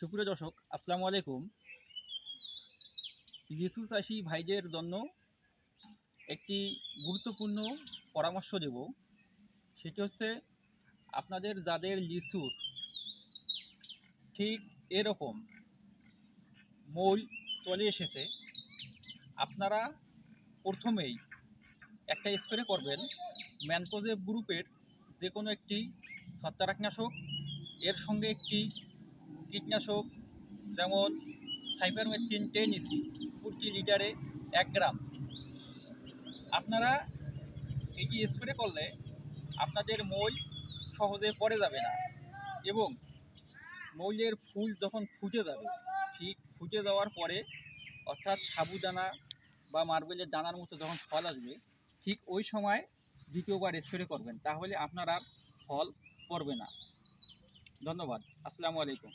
সুপ্রিয় দর্শক, আসসালামু আলাইকুম। লিচু চাষি ভাইদের জন্য একটি গুরুত্বপূর্ণ পরামর্শ দেব। সেটি হচ্ছে, আপনাদের যাদের লিচুর ঠিক এরকম মূল চলে এসেছে, আপনারা প্রথমেই একটা স্প্রে করবেন ম্যানকোজেব গ্রুপের যে কোনো একটি ছত্রাকনাশক, এর সঙ্গে একটি কীটনাশক যেমন সাইপারমেথ্রিন টেন ইসি প্রতি লিটারে এক গ্রাম। আপনারা এটি স্প্রে করলে আপনাদের মই সহজে পড়ে যাবে না এবং মৌলের ফুল যখন ফুটে যাবে, ঠিক ফুটে যাওয়ার পরে অর্থাৎ সাবুদানা বা মার্বেলের দানার মতো যখন ফল আসবে, ঠিক ওই সময় দ্বিতীয়বার স্প্রে করবেন, তাহলে আপনার আর ফল পড়বে না। ধন্যবাদ। আসসালামু আলাইকুম।